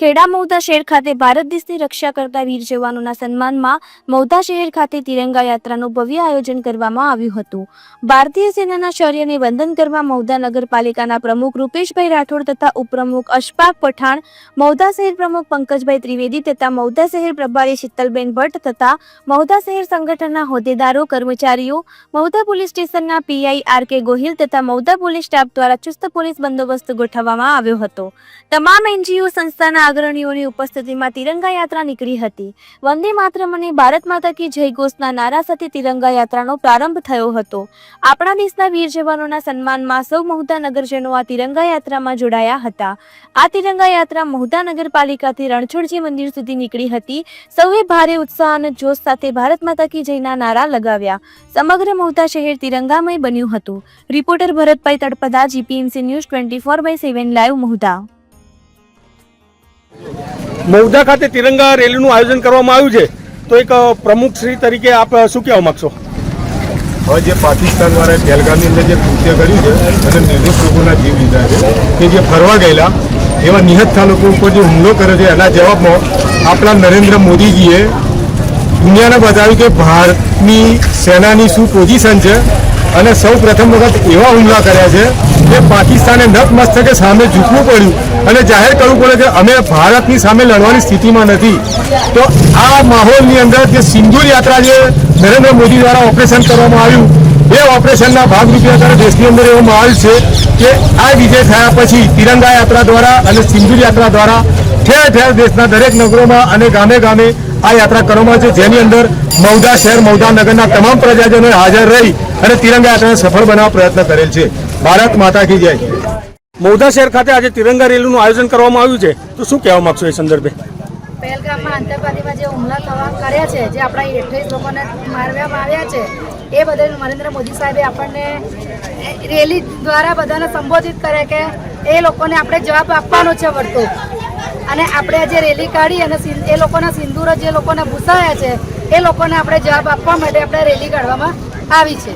Kheda Mahudha શહેર ખાતે ભારત દેશની રક્ષા કરતા વીર જવાનોના સન્માનમાં મૌધા શહેર ખાતે તિરંગા યાત્રાનું ભવ્ય આયોજન કરવામાં આવ્યું હતું. ભારતીય સેનાના શૌર્યને વંદન કરવા મૌધા નગરપાલિકાના પ્રમુખ રૂપેશભાઈ રાઠોડ તથા ઉપપ્રમુખ અશફાક પઠાણ મૌધા શહેર પ્રમુખ પંકજભાઈ ત્રિવેદી તથા મૌધા શહેર પ્રભારી શીતલબેન ભટ્ટ તથા મૌધા શહેર સંગઠનના હોદ્દેદારો, કર્મચારીઓ મૌધા પોલીસ સ્ટેશનના પીઆઈ આર કે ગોહિલ તથા મૌધા પોલીસ સ્ટાફ દ્વારા ચુસ્ત પોલીસ બંદોબસ્ત ગોઠવવામાં આવ્યો હતો. તમામ એનજીઓ સંસ્થાના અગ્રણીઓની ઉપસ્થિતિમાં તિરંગા યાત્રા નીકળી હતી. વંદે માતરમ અને ભારત માતા કી જય ઘોષના નારા સાથે તિરંગા યાત્રાનો પ્રારંભ થયો હતો. આપણા દેશના વીર જવાનોના સન્માનમાં સૌ મહુધા નગરજનો આ તિરંગા યાત્રામાં જોડાયા હતા. આ તિરંગા યાત્રા મહુધા નગરપાલિકાથી રણછોડજી મંદિર સુધી નીકળી હતી. સૌએ ભારે ઉત્સાહ અને જોશ સાથે ભારત માતા કી જયના નારા લગાવ્યા. સમગ્ર મહુધા શહેર તિરંગામય બન્યું હતું. Reporter Bharatbhai Talpada, GPMC news twenty four by seven live Mahudha Mahudha ખાતે તિરંગા રેલીનું આયોજન કરવામાં આવ્યું છે. તો એક પ્રમુખ શ્રી તરીકે આપ શું કહેવા માંગશો? હવે જે પાકિસ્તાન વાળા પહેલગામની અંદર જે કૃત્ય કર્યું છે અને નિર્દોષ લોકોના જીવ લીધા છે, કે જે ફરવા ગયેલા, એવા નિહત્થા લોકો ઉપર જે હુમલો કર્યો છે, એના જવાબમાં આપણા નરેન્દ્ર મોદીજીએ દુનિયાને બતાવ્યું કે ભારતની સેનાની શું પોઝિશન છે અને સૌ પ્રથમ વખત એવા હુમલા કર્યા છે કે પાકિસ્તાને નતમસ્તકે સામે ઝૂકવું પડ્યું અને જાહેર કરવું પડે કે અમે ભારતની સામે લડવાની સ્થિતિમાં નથી. તો આ માહોલની અંદર જે સિંદૂર યાત્રા જે નરેન્દ્ર મોદી દ્વારા ઓપરેશન કરવામાં આવ્યું, એ ઓપરેશનના ભાગરૂપે અત્યારે દેશની અંદર એવો માહોલ છે કે આ વિજય થયા પછી તિરંગા યાત્રા દ્વારા અને સિંદૂર યાત્રા દ્વારા ઠેર ઠેર દેશના દરેક નગરોમાં અને ગામે ગામે આ યાત્રા કરવામાં છે જેની અંદર મૌદા શહેર મૌદા નગરના તમામ પ્રજાજનોએ હાજર રહી અને તિરંગા યાત્રાને સફળ બનાવવા પ્રયત્ન કરેલ છે. ભારત માતા કી જય. મૌદા શહેર ખાતે આજે તિરંગા રેલીનું આયોજન કરવામાં આવ્યું છે. તો શું કહેવા માંગશો એ સંદર્ભે? પહેલગામમાં આતંકવાદીમાં જે હુમલા થવા કર્યા છે જે આપણા અઠ્યાવીસ લોકોને મારવામાં આવ્યા છે એ બદલ નરેન્દ્ર મોદી સાહેબે આપણને રેલી દ્વારા બધાને સંબોધિત કરે કે એ લોકોને આપણે જવાબ આપવાનો છે વળતો. અને આપણે જે રેલી કાઢી અને એ લોકોના સિંદૂરો જે લોકોને ભૂસાયા છે, એ લોકોને આપણે જવાબ આપવા માટે આપણે રેલી કાઢવામાં આવી છે.